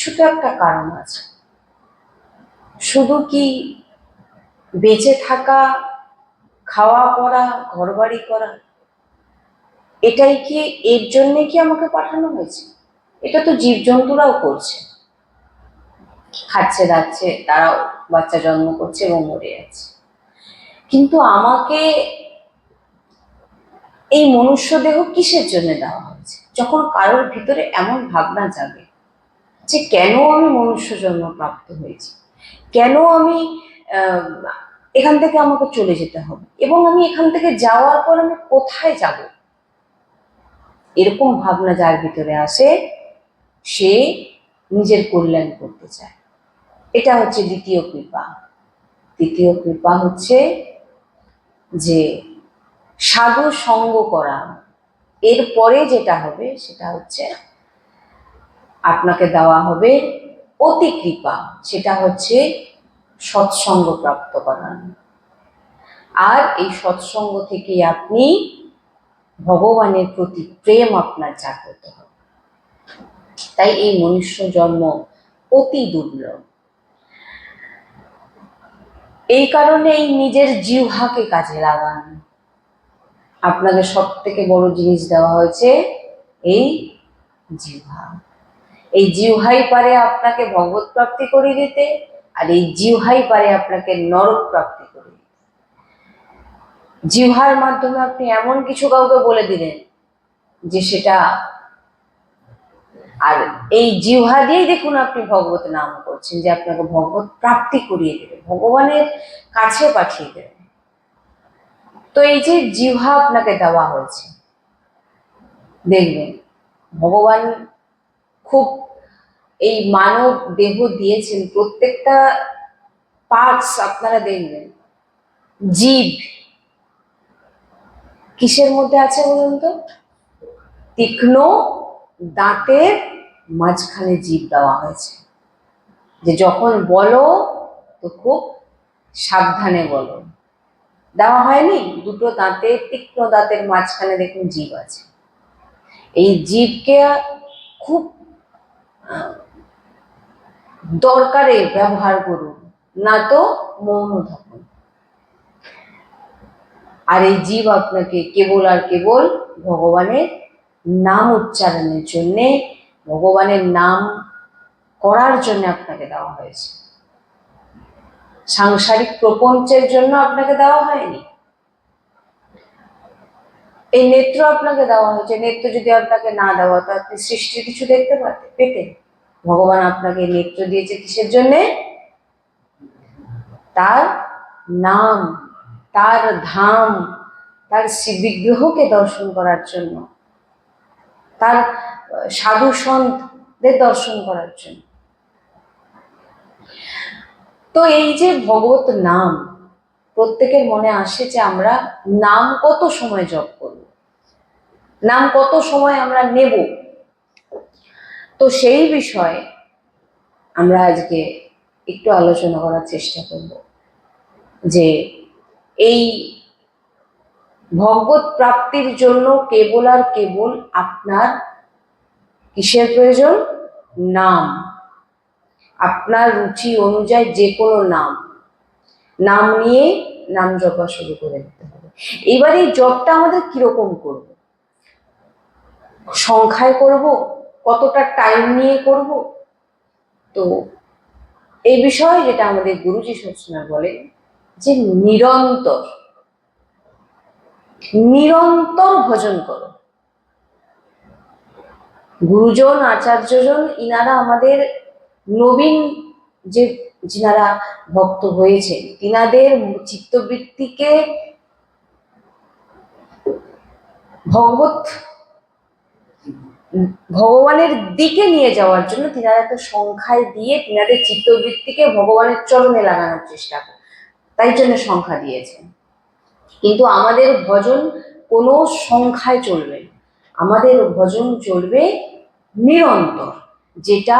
কিছু তো একটা কারণ আছে। শুধু কি বেঁচে থাকা, খাওয়া পড়া ঘরবাড়ি করা, এটাই কি এর জন্যে কি আমাকে পাঠানো হয়েছে? এটা তো জীবজন্তুরাও করছে। খাচ্ছে, দাচ্ছে, তারাও বাচ্চা জন্ম করছে এবং মরে যাচ্ছে। কিন্তু আমাকে এই মনুষ্য দেহ কিসের জন্য দেওয়া হয়েছে? যখন কারোর ভিতরে এমন ভাবনা জাগে যে কেন আমি মনুষ্য জন্ম প্রাপ্ত হয়েছি? কেন আমি এখান থেকে আমাকে চলে যেতে হবে? এবং আমি এখান থেকে যাওয়ার পর আমি কোথায় যাব? এরকম ভাবনা যার ভিতরে আসে, সে নিজের কল্যাণ করতে চায়। এটা হচ্ছে দ্বিতীয় কৃপা। দ্বিতীয় কৃপা হচ্ছে যে সাধু সঙ্গ করা। এরপরে যেটা হবে সেটা হচ্ছে আপনাকে দেওয়া হবে অতি কৃপা, সেটা হচ্ছে সৎসঙ্গ প্রাপ্ত করান আর এই সৎসঙ্গ থেকে আপনি ভগবানের প্রতি প্রেম আপনার জাগ্রত হবে। তাই এই মনুষ্য জন্ম অতি দুর্লভ। এই কারণে এই নিজের জিহ্বাকে কাজে লাগান। আপনাকে সব থেকে বড় জিনিস দেওয়া হয়েছে এই জিহ্বা। এই জিহ্বাই পারে আপনাকে ভগবত প্রাপ্তি করে দিতে, আর এই জিহ্বাই পারে আপনাকে নরক প্রাপ্তি করে দিতে। জিহ্বার মাধ্যমে আপনি এমন কিছু কাউকে বলে দিলেন যে সেটা আর এই জিহ্বা দিয়েই দেখুন আপনি ভগবত নাম করছেন, যে আপনাকে ভগবত প্রাপ্তি করিয়ে দেবে, ভগবানের কাছে পাঠিয়ে দেবে। তো এই যে জিহ্বা আপনাকে দেওয়া হয়েছে, দেখবেন, ভগবান খুব এই মানব দেহ দিয়েছেন প্রত্যেকটা পার্টস আপনারা দেখবেন। জীব। কিসের মধ্যে আছে বলুন তো? তীক্ষ্ণ দাঁতের মাঝখানে জীব দেওয়া হয়েছে। যে যখন বলো, তো খুব সাবধানে বলো। দেওয়া হয়নি? দুটো দাঁতের তীক্ষ্ণ দাঁতের মাঝখানে দেখুন জীব আছে। এই জীবকে খুব দরকারে ব্যবহার করুন, না তো মৌন থাকুন। আর এই জীব আপনাকে কেবল আর কেবল ভগবানের নাম উচ্চারণের জন্যে, ভগবানের নাম করার জন্য আপনাকে দেওয়া হয়েছে। সাংসারিক প্রপঞ্চের জন্য আপনাকে দেওয়া হয়নি। এই নেত্র আপনাকে দেওয়া হয়েছে। নেত্র যদি আপনাকে না দেওয়া হতো আপনি সৃষ্টির কিছু দেখতে পারতেন পেতেন ভগবান আপনাকে নেত্র দিয়েছে কিসের জন্যে? তার নাম, তার ধাম, তার বিগ্রহকে দর্শন করার জন্য, তার সাধু সন্তদের দর্শন করার জন্য। তো এই যে ভগবত নাম প্রত্যেকের মনে আসে যে আমরা নাম কত সময় জপ করব? নাম কত সময় আমরা নেব? তো সেই বিষয়ে আমরা আজকে একটু আলোচনা করার চেষ্টা করব যে এই ভগবত প্রাপ্তির জন্য কেবল আর কেবল আপনার কিসের প্রয়োজন? নাম। আপনার রুচি অনুযায়ী যে কোনো নাম। নাম নিয়ে নাম জপা শুরু করে দিতে হবে। এবার এই জপটা আমাদের কীরকম করব? সংখ্যায় করব? কতটা টাইম নিয়ে করব? তো এই বিষয়ে যেটা আমাদের গুরুজি সবসময় বলে যে নিরন্তর নিরন্তর ভজন করো। গুরুজন, আচার্যজন, ইনারা আমাদের নবীন যে যিনারা ভক্ত হয়েছেন, তিনাদের চিত্তবৃত্তিকে ভগবত ভগবানের দিকে নিয়ে যাওয়ার জন্য তিনারা একটা সংখ্যায় দিয়ে তিনাদের চিত্তবৃত্তিকে ভগবানের চরণে লাগানোর চেষ্টা করে তাই জন্য সংখ্যা দিয়েছেন। কিন্তু আমাদের ভজন কোনো সংখ্যায় চলবে আমাদের ভজন চলবে নিরন্তর, যেটা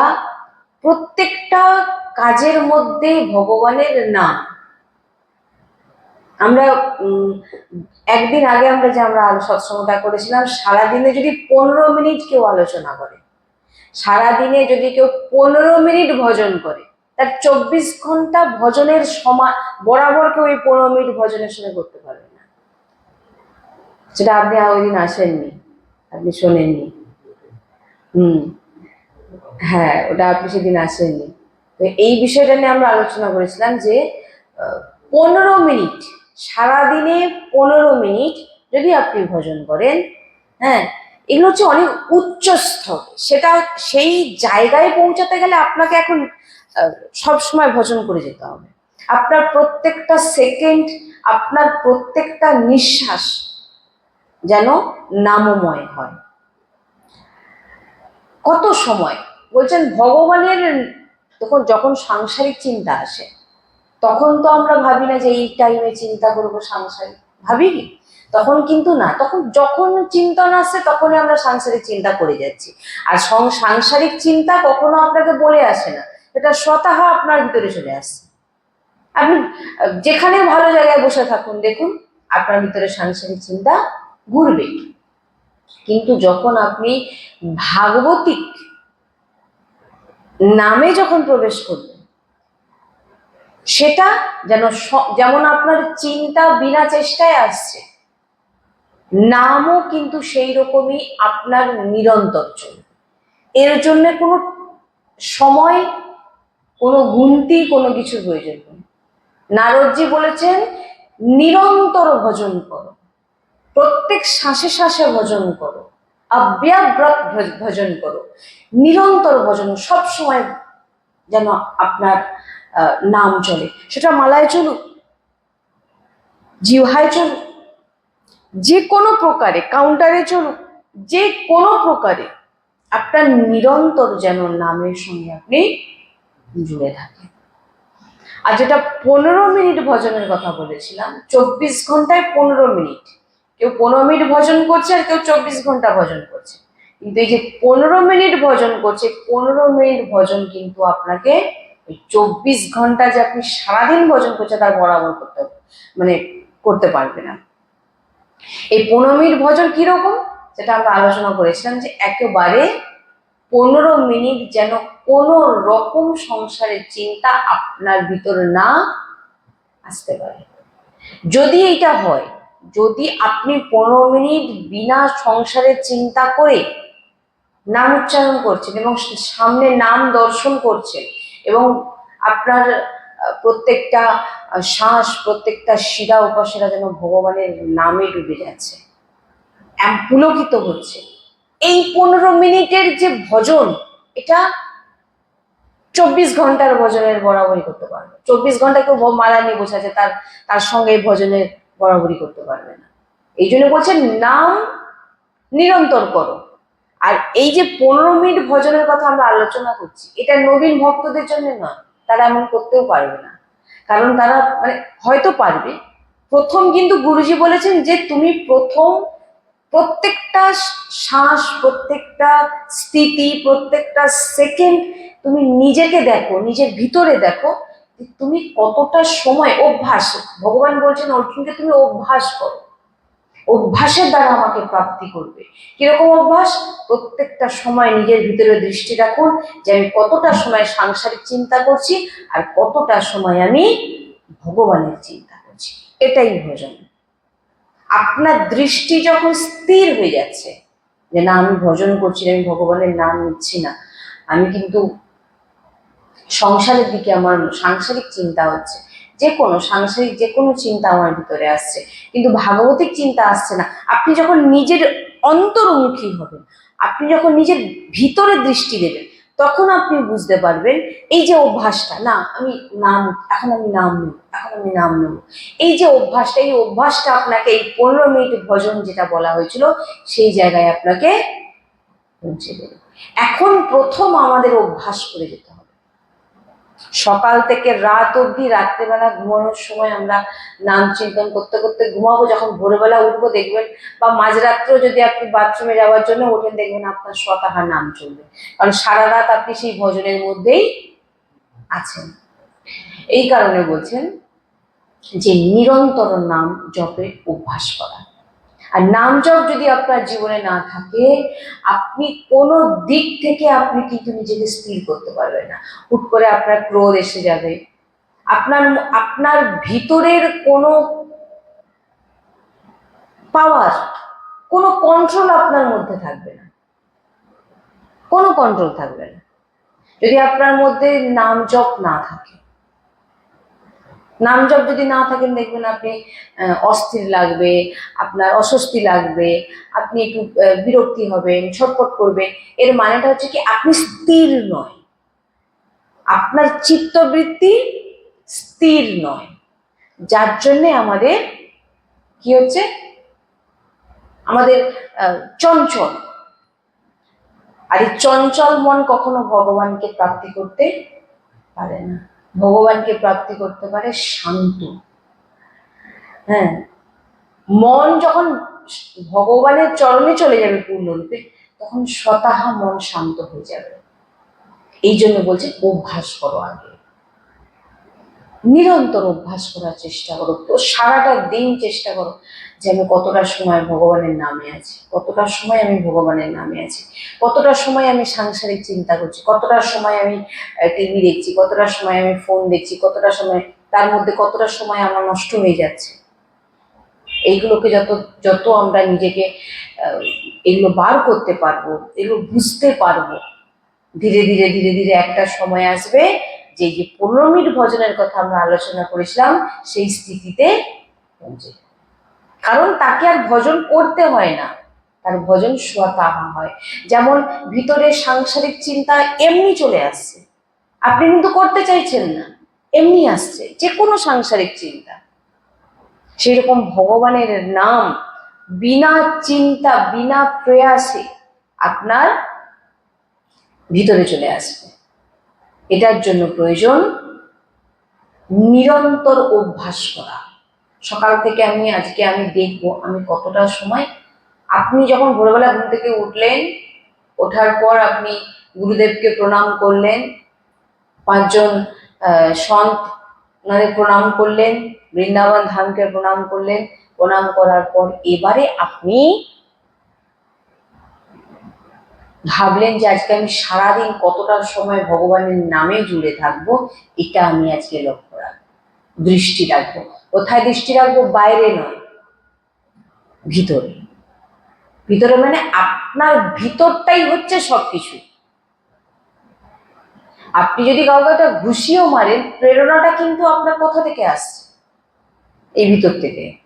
প্রত্যেকটা কাজের মধ্যে ভগবানের নাম। আমরা একদিন আগে আমরা যে আমরা সৎসঙ্গটা করেছিলাম, সারাদিনে যদি পনেরো মিনিট কেউ আলোচনা করে, সারাদিনে যদি কেউ পনেরো মিনিট ভজন করে, তার চব্বিশ ঘণ্টা ভজনের সময় বরাবর কেউ এই পনেরো মিনিট ভজনের সময় করতে পারবে না। সেটা আপনি ওই দিন আসেননি, আপনি শোনেননি। হুম হ্যাঁ ওটা আপনি সেদিন আসেননি। এই বিষয়টা নিয়ে আমরা আলোচনা করেছিলাম যে পনেরো মিনিট, সারাদিনে পনেরো মিনিট যদি আপনি ভজন করেন হ্যাঁ এগুলো হচ্ছে অনেক উচ্চ সেটা সেই জায়গায় পৌঁছাতে গেলে আপনাকে এখন সব সময় ভজন করে যেতে হবে। আপনার প্রত্যেকটা সেকেন্ড, আপনার প্রত্যেকটা নিঃশ্বাস যেন নামময় হয়। কত সময়? বলছেন ভগবানের তখন যখন সাংসারিক চিন্তা আসে, তখন তো আমরা ভাবি না যে এই টাইমে চিন্তা করব সাংসারিক। ভাবি কি তখন কিন্তু না। তখন যখন চিন্তন আসছে তখনই আমরা সাংসারিক চিন্তা করে যাচ্ছি। আর সাংসারিক চিন্তা কখনো আপনাকে বলে আসে না। এটা স্বতঃ আপনার ভিতরে চলে আসছে আপনি যেখানে ভালো জায়গায় বসে থাকুন, দেখুন, আপনার ভিতরে সাংসারিক চিন্তা ঘুরবে। কিন্তু যখন আপনি ভাগবতিক নামে যখন প্রবেশ করবেন সেটা যেন যেমন আপনার চিন্তা বিনা চেষ্টায় আসছে, নামও কিন্তু সেই রকমই আপনার নিরন্তর চলবে। এর জন্য কোনো সময়, কোনো গুনতি, কোনো কিছু প্রয়োজন নেই। নারদজি বলেছেন, নিরন্তর ভজন করো। প্রত্যেক শ্বাসে শ্বাসে ভজন করো। অব্যাব্রত ভজ- ভজন করো। নিরন্তর ভজন সব সময় যেন আপনার নাম চলে। সেটা মালায় চলুক জিহায় চলুক, যে কোনো প্রকারে কাউন্টারে চলুক, যে কোনো প্রকারে আপনার নিরন্তর যেন নামের সঙ্গে আপনি জুড়ে থাকেন। আর যেটা পনেরো মিনিট ভজনের কথা বলেছিলাম, চব্বিশ ঘন্টায় পনেরো মিনিট। কেউ পনেরো মিনিট ভজন করছে আর কেউ চব্বিশ ঘণ্টা ভজন করছে। কিন্তু এই যে পনেরো মিনিট ভজন করছে, পনেরো মিনিট ভজন কিন্তু আপনাকে চব্বিশ ঘণ্টা যে আপনি সারাদিন ভজন করছে তার বরাবর করতে মানে করতে পারবে না। এই পনেরো মিনিট ভজন কীরকম সেটা আমরা আলোচনা করেছিলাম যে একেবারে পনেরো মিনিট যেন কোনো রকম সংসারের চিন্তা আপনার ভিতরে না আসতে পারে। যদি এইটা হয় যদি আপনি পনেরো মিনিট বিনা সংসারের চিন্তা করে নাম উচ্চারণ করছেন এবং সামনে নাম দর্শন করছেন এবং আপনার প্রত্যেকটা শ্বাস, প্রত্যেকটা শিরা উপাসেরা যেন ভগবানের নামে ডুবে যাচ্ছে এক পুলকিত হচ্ছে, এই পনেরো মিনিটের যে ভজন, এটা চব্বিশ ঘণ্টার ভজনের বরাবরই করতে পারবে। চব্বিশ ঘণ্টা কেউ মালা নিয়ে বসে আছে, তার তার সঙ্গে ভজনের বরাবরই করতে পারবে না। এই জন্য বলছেন নাম নিরন্তর করো। আর এই যে পনেরো মিনিট ভজনের কথা আমরা আলোচনা করছি, এটা নবীন ভক্তদের জন্য নয়, তারা এমন করতেও পারবে না। কারণ তারা মানে হয়তো পারবে। প্রথম কিন্তু গুরুজি বলেছেন যে, তুমি প্রথম প্রত্যেকটা শ্বাস, প্রত্যেকটা স্থিতি প্রত্যেকটা সেকেন্ড তুমি নিজেকে দেখো, নিজের ভিতরে দেখো তুমি কতটা সময় অভ্যাস, ভগবান বলছেন, অর্জুনকে তুমি অভ্যাস করো। অভ্যাসের দ্বারা আমাকে প্রাপ্তি করবে। কীরকম অভ্যাস? প্রত্যেকটা সময় নিজের ভিতরে দৃষ্টি রাখুন যে আমি কতটা সময় সাংসারিক চিন্তা করছি আর কতটা সময় আমি ভগবানের চিন্তা করছি। এটাই ভোজন। আপনার দৃষ্টি যখন স্থির হয়ে যাচ্ছে যে না, আমি ভজন করছি আমি ভগবানের নাম নিচ্ছি না, আমি কিন্তু সংসারের দিকে আমার সাংসারিক চিন্তা হচ্ছে। যে কোনো সাংসারিক যে কোনো চিন্তা আমার ভিতরে আসছে। কিন্তু ভাগবতিক চিন্তা আসছে না। আপনি যখন নিজের অন্তর্মুখী হবেন, আপনি যখন নিজের ভিতরে দৃষ্টি দেবেন, তখন আপনি বুঝতে পারবেন, এই যে অভ্যাসটা, না, আমি নাম, এখন আমি নাম নেব, এখন আমি নাম নেব। এই যে অভ্যাসটা, এই অভ্যাসটা আপনাকে এই পনেরো মিনিট ভজন যেটা বলা হয়েছিল, সেই জায়গায় আপনাকে পৌঁছে দেবে। এখন প্রথম আমাদের অভ্যাস করে যেতে সকাল থেকে রাত অবধি, রাত্রেবেলা ঘুমানোর সময় আমরা নাম চিন্তন করতে করতে ঘুমাবো। যখন ভোরবেলা উঠবো, দেখবেন বা মাঝরাত্রেও যদি আপনি বাথরুমে যাওয়ার জন্য ওঠেন, দেখবেন আপনার শতাহা নাম চলবে। কারণ সারা রাত আপনি সেই ভজনের মধ্যেই আছেন। এই কারণে বলছেন যে নিরন্তর নাম জপে অভ্যাস করা। আর নাম জপ যদি আপনার জীবনে না থাকে, আপনি কোনো দিক থেকে আপনি কিন্তু নিজেকে স্থির করতে পারবেন না। হুট করে আপনার ক্রোধ এসে যাবে। আপনার আপনার ভিতরের কোনো পাওয়ার কোনো কন্ট্রোল আপনার মধ্যে থাকবে না। কোনো কন্ট্রোল থাকবে না। যদি আপনার মধ্যে নাম জপ না থাকে নাম জপ যদি না থাকেন, দেখবেন আপনি অস্থির লাগবে, আপনার অস্বস্তি লাগবে, আপনি একটু বিরক্তি হবেন, ছটফট করবেন। এর মানেটা হচ্ছে কি, আপনি স্থির নয়। আপনার চিত্তবৃত্তি স্থির নয়। যার জন্যে আমাদের কি হচ্ছে? আমাদের চঞ্চল। আর এই চঞ্চল মন কখনো ভগবানকে প্রাপ্তি করতে পারে না। ভগবানকে প্রাপ্তি করতে পারে শান্ত। হ্যাঁ মন যখন ভগবানের চরণে চলে যাবে পূর্ণরূপে, তখন শতাহা মন শান্ত হয়ে যাবে। এই জন্য বলছে, অভ্যাস করো আগে। নিরন্তর অভ্যাস করার চেষ্টা করো। তো সারাটা দিন চেষ্টা করো। যে আমি কতটা সময় ভগবানের নামে আছি, কতটা সময় আমি ভগবানের নামে আছি, কতটা সময় আমি সাংসারিক চিন্তা করছি, কতটা সময় আমি টিভি দেখছি, কতটা সময় আমি ফোন দেখছি, কতটা সময়, তার মধ্যে কতটা সময় আমার নষ্ট হয়ে যাচ্ছে এইগুলোকে যত যত আমরা নিজেকে এগুলো বার করতে পারব, এগুলো বুঝতে পারব, ধীরে ধীরে ধীরে ধীরে একটা সময় আসবে যে যে পনেরো মিনিট ভজনের কথা আমরা আলোচনা করেছিলাম, সেই স্থিতিতে পৌঁছে। কারণ তাকে আর ভজন করতে হয় না। তার ভজন স্বতাহা হয়। যেমন ভিতরে সাংসারিক চিন্তা এমনি চলে আসছে। আপনি কিন্তু করতে চাইছেন না। এমনি আসছে। যে কোনো সাংসারিক চিন্তা। সেরকম ভগবানের নাম বিনা চিন্তা, বিনা প্রয়াসে আপনার ভিতরে চলে আসবে। এটার জন্য প্রয়োজন নিরন্তর অভ্যাস করা। সকাল থেকে আমি, আজকে আমি দেখব আমি কতটা সময়। আপনি যখন ভোরবেলা ঘুম থেকে উঠলেন, ওঠার পর আপনি গুরুদেবকে প্রণাম করলেন, পাঁচজন সন্ত ওনাদের প্রণাম করলেন, বৃন্দাবন ধামকে প্রণাম করলেন, প্রণাম করার পর এবারে আপনি ভাবলেন যে আজকে আমি সারাদিন কতটা সময় ভগবানের নামে জুড়ে থাকব, এটা আমি আজকে লক্ষ্য রাখব, দৃষ্টি রাখব। কোথায় দৃষ্টি রাখব? বাইরে নয়। ভিতরে। ভিতরে মানে আপনার ভিতরটাই হচ্ছে সবকিছু। আপনি যদি কাউকে একটা ঘুষিও মারেন, প্রেরণাটা কিন্তু আপনার কোথা থেকে আসছে? এই ভিতর থেকে।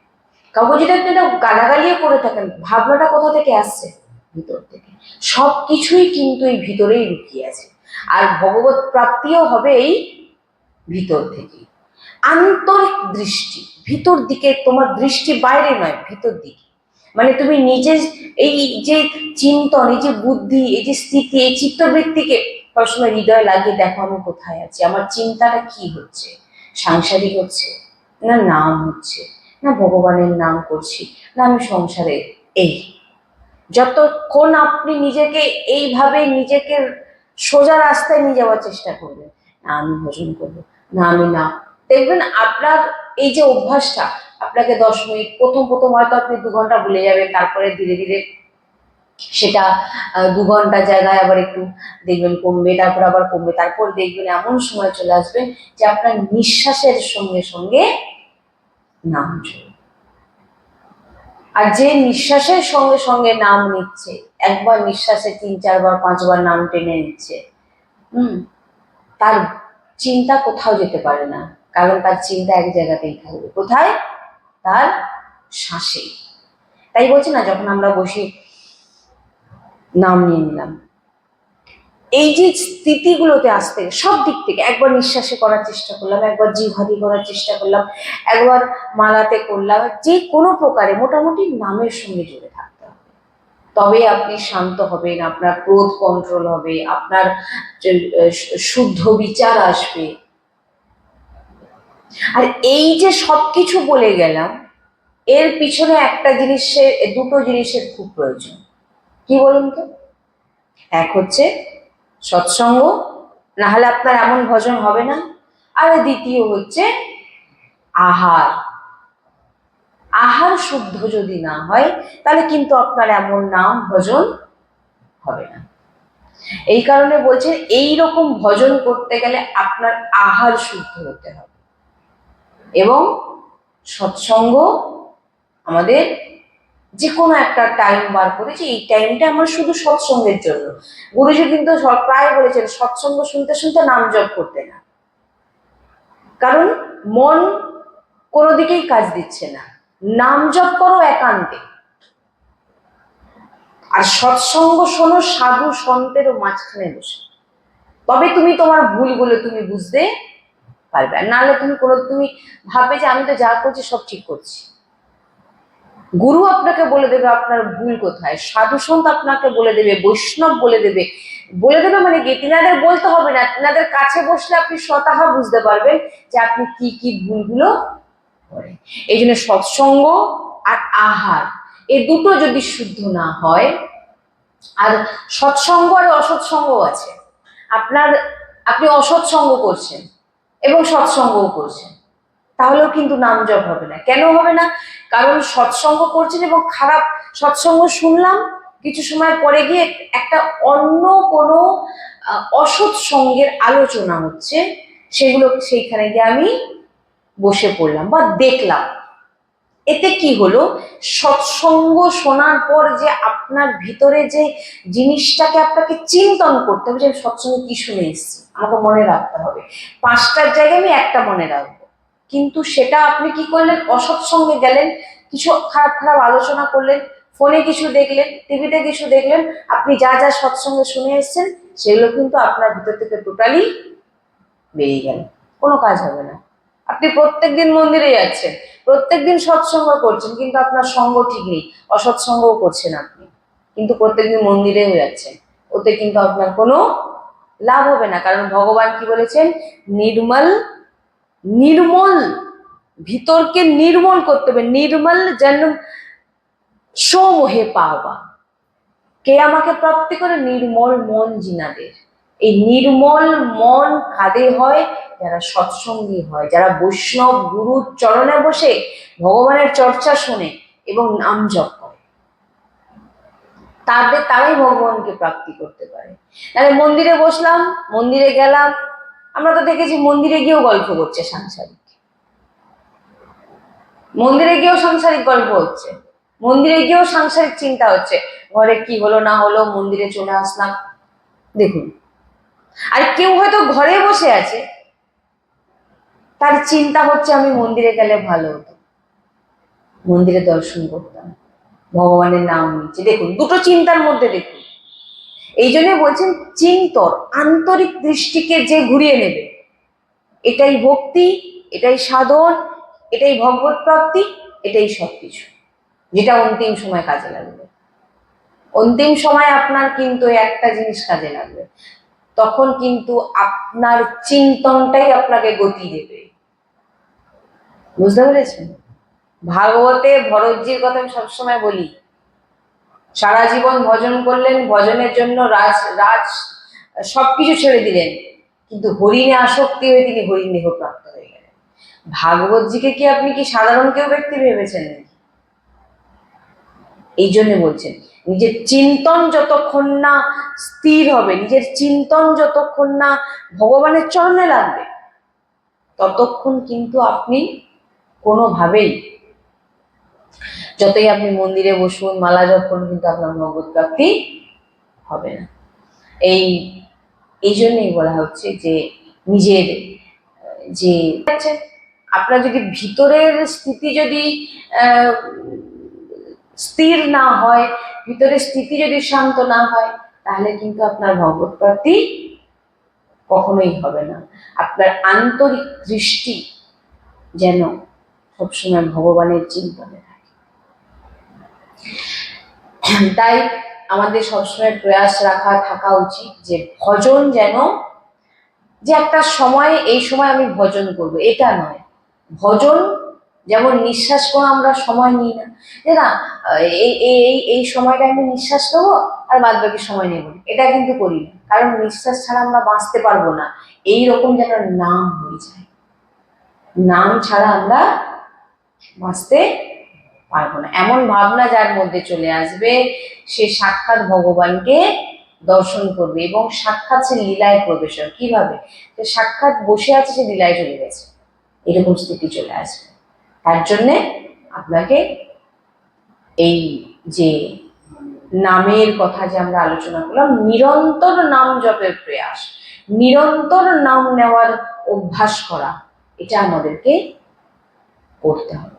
কাউকে যদি আপনি একটা গালাগালিও করে থাকেন, ভাবনাটা কোথা থেকে আসছে? ভিতর থেকে। সব কিছুই কিন্তু এই ভিতরেই লুকিয়ে আছে। আর ভগবত প্রাপ্তিও হবে এই ভিতর থেকে আন্তরিক দৃষ্টি, ভিতর দিকে তোমার দৃষ্টি বাইরে নয়, ভিতর দিকে। মানে তুমি নিজে এই যে চিন্তন, এই যে বুদ্ধি, এই যে স্থিতি, এই চিত্তবৃত্তিকে সবসময় হৃদয় লাগিয়ে দেখো আমি কোথায় আছি, আমার চিন্তাটা কি হচ্ছে? সাংসারিক হচ্ছে না নাম হচ্ছে? না ভগবানের নাম করছি না আমি সংসারে এই? যতক্ষণ আপনি নিজেকে এইভাবে নিজেকে সোজা রাস্তায় নিয়ে যাওয়ার চেষ্টা করবেন, না আমি ভোজন করব, না আমি না দেখবেন আপনার এই যে অভ্যাসটা, আপনাকে দশ মিনিট, প্রথম প্রথম হয়তো আপনি দু ঘণ্টা ভুলে যাবেন, তারপরে ধীরে ধীরে সেটা দু ঘণ্টা জায়গায় আবার একটু দেখবেন কমবে, তারপর আবার কমবে, তারপর দেখবেন এমন সময় চলে আসবেন যে আপনার নিঃশ্বাসের সঙ্গে সঙ্গে নাম আর যে নিঃশ্বাসের সঙ্গে সঙ্গে নাম নিচ্ছে, একবার নিঃশ্বাসে তিন, চারবার, পাঁচবার নাম টেনে নিচ্ছে, হুম, তার চিন্তা কোথাও যেতে পারে না। কারণ তার চিন্তা এক জায়গাতেই থাকবে। কোথায়? তার শ্বাসে। তাই বলছি না, যখন আমরা বসে নাম নিয়ে নিলাম। এই যে স্থিতিগুলোতে আসতে, সব দিক থেকে একবার নিঃশ্বাসে করার চেষ্টা করলাম, একবার জিহাদি করার চেষ্টা করলাম, একবার মালাতে করলাম, যে কোনো প্রকারে মোটামুটি নামের সঙ্গে জুড়ে থাকতে হবে। তবে আপনি শান্ত হবেন, আপনার ক্রোধ কন্ট্রোল হবে, আপনার শুদ্ধ বিচার আসবে। আর এই যে সবকিছু বলে গেলাম, এর পিছনে একটা জিনিসের, দুটো জিনিসের খুব প্রয়োজন। কি বলুন তো? এক হচ্ছে সৎসঙ্গ, না হলে আপনার এমন ভজন হবে না। আর দ্বিতীয় হচ্ছে আহার। আহার শুদ্ধ যদি না হয়, তাহলে কিন্তু আপনার এমন নাম, ভজন হবে না। এই কারণে বলছেন এই রকম ভজন করতে গেলে আপনার আহার শুদ্ধ হতে হবে। এবং সৎসঙ্গ আমাদের যে কোনো একটা টাইম বার করে যে এই টাইমটা আমার শুধু সৎসঙ্গের জন্য। গুরুজি কিন্তু প্রায় বলেছেন, সৎসঙ্গ শুনতে শুনতে নাম জপ করতে না। কারণ মন কোনো দিকেই কাজ দিচ্ছে না। নাম জপ করো একান্তে। আর সৎসঙ্গ শোনো সাধু সন্তেরও মাঝখানে বসে। তবে তুমি তোমার ভুলগুলো তুমি বুঝতে পারবে। আর নাহলে তুমি কোনো, তুমি ভাববে যে আমি তো যা করছি সব ঠিক করছি। গুরু আপনাকে বলে দেবে আপনার ভুল কোথায়। সাধু সন্ত আপনাকে বলে দেবে, বৈষ্ণব বলে দেবে। বলে দেবে মানে কি? তিনাদের বলতে হবে না। তিনাদের কাছে বসলে আপনি স্বতঃ বুঝতে পারবেন যে আপনি কি কি ভুলগুলো করেন এই জন্য সৎসঙ্গ আর আহার এই দুটো যদি শুদ্ধ না হয়, আর সৎসঙ্গ আর অসৎসঙ্গ আছে। আপনার, আপনি অসৎসঙ্গ করছেন। এবং সৎসঙ্গও করছেন। তাহলেও কিন্তু নাম জপ হবে না। কেন হবে না? কারণ সৎসঙ্গ করছেন এবং খারাপ সৎসঙ্গ শুনলাম, কিছু সময় পরে গিয়ে একটা অন্য কোনো অসৎ সঙ্গের আলোচনা হচ্ছে, সেগুলো সেইখানে গিয়ে আমি বসে পড়লাম বা দেখলাম। এতে কি হলো? সৎসঙ্গ শোনার পর যে আপনার ভিতরে যে জিনিসটাকে আপনাকে চিন্তন করতে হবে, যে আমি সৎসঙ্গে কি শুনে এসেছি? আমাকে মনে রাখতে হবে। পাঁচটার জায়গায় আমি একটা মনে রাখব। কিন্তু সেটা আপনি কি করলেন? অসৎসঙ্গে গেলেন, কিছু খারাপ খারাপ আলোচনা করলেন, ফোনে কিছু দেখলেন, টিভিতে কিছু দেখলেন, আপনি যা যা সৎসঙ্গে শুনে এসছেন, সেগুলো কিন্তু আপনার ভিতর থেকে টোটালি বেরিয়ে গেল। কোনো কাজ হবে না। আপনি প্রত্যেকদিন মন্দিরে যাচ্ছেন প্রত্যেকদিন সৎসঙ্গ করছেন, কিন্তু আপনার সঙ্গ ঠিক নেই, অসৎসঙ্গও করছেন আপনি। কিন্তু প্রত্যেকদিন মন্দিরেও যাচ্ছেন ওতে কিন্তু আপনার কোনো লাভ হবে না, কারণ ভগবান কি বলেছেন? নির্মল নির্মল, ভিতরকে নির্মল করতে হবে, নির্মল যেন সোমহে পাওয়া। কে আমাকে প্রাপ্তি করে? নির্মল মন জিনাদের। এই নির্মল মন কাদের হয়, যারা সৎসঙ্গী হয়, যারা বৈষ্ণব গুরুর চরণে বসে ভগবানের চর্চা শোনে এবং নাম জপ করে। তাদের, তারাই ভগবানকে প্রাপ্তি করতে পারে। তাহলে মন্দিরে বসলাম, মন্দিরে গেলাম। আমরা তো দেখেছি মন্দিরে গিয়েও গল্প করছে সাংসারিক। মন্দিরে গিয়েও সাংসারিক গল্প হচ্ছে। মন্দিরে গিয়েও সাংসারিক চিন্তা হচ্ছে। ঘরে কি হলো, না হলো, মন্দিরে চলে আসলাম। দেখুন আর কেউ হয়তো ঘরে বসে আছে। তার চিন্তা হচ্ছে আমি মন্দিরে গেলে ভালো হতো। মন্দিরে দর্শন করতাম। ভগবানের নাম নিচ্ছে দেখুন, দুটো চিন্তার মধ্যে দেখুন। এই জন্য বলছেন, চিন্তর আন্তরিক দৃষ্টিকে যে ঘুরিয়ে নেবে, এটাই ভক্তি, এটাই সাধন, এটাই ভগবত প্রাপ্তি, এটাই সবকিছু। যেটা অন্তিম সময় কাজে লাগবে। অন্তিম সময় আপনার কিন্তু একটা জিনিস কাজে লাগবে। তখন কিন্তু আপনার চিন্তনটাই আপনাকে গতি দেবে। বুঝতে পেরেছেন? ভাগবতে ভরতজির কথা আমি সবসময় বলি, সারা জীবন ভজন করলেন, ভজনের জন্য রাজ রাজ, সবকিছু ছেড়ে দিলেন, কিন্তু হরিণে আসক্তি হয়ে তিনি হরিণ দেহ প্রাপ্ত হয়ে গেলেন। ভাগবতজিকে কি আপনি কি সাধারণ কেউ ব্যক্তি ভেবেছেন এই জন্য বলছেন। নিজের চিন্তন যতক্ষণ না স্থির হবে, নিজের চিন্তন যতক্ষণ না ভগবানের চরণে লাগবে, ততক্ষণ কিন্তু আপনি কোনোভাবেই যতই আপনি মন্দিরে বসুন, মালা করুন, কিন্তু আপনার ভগবত প্রাপ্তি হবে না। এই এই জন্যই বলা হচ্ছে যে নিজের, যে, আপনার যদি ভিতরের স্থিতি যদি স্থির না হয় ভিতরে স্থিতি যদি শান্ত না হয়, তাহলে কিন্তু আপনার ভগবত প্রাপ্তি কখনোই হবে না। আপনার আন্তরিক দৃষ্টি যেন সবসময় ভগবানের চিন্তনে থাকে। তাই আমাদের সবসময় প্রয়াস রাখা, থাকা উচিত যে ভজন যেন, যে একটা সময়, এই সময় আমি ভজন করব, এটা নয়। ভজন যেমন নিঃশ্বাস কোনো আমরা সময় নিই না। যে না, এই এই, এই- সময়টা আমি নিঃশ্বাস নেব আর বাদ বাকি সময় নেব। এটা কিন্তু করি না। কারণ নিঃশ্বাস ছাড়া আমরা বাঁচতে পারব না। এই রকম যেন নাম হয়ে যায়। নাম ছাড়া আমরা বাঁচতে পারব না। এমন ভাবনা যার মধ্যে চলে আসবে, সে সাক্ষাৎ ভগবানকে দর্শন করবে এবং সাক্ষাৎ সে লীলায় প্রবেশ। কীভাবে? সাক্ষাৎ বসে আছে, সে লীলায় চলে গেছে। এরকম স্থিতি চলে আসবে। তার জন্যে আপনাকে এই যে নামের কথা যে আমরা আলোচনা করলাম, নিরন্তর নাম জপের প্রয়াস, নিরন্তর নাম নেওয়ার অভ্যাস করা, এটা আমাদেরকে করতে হবে।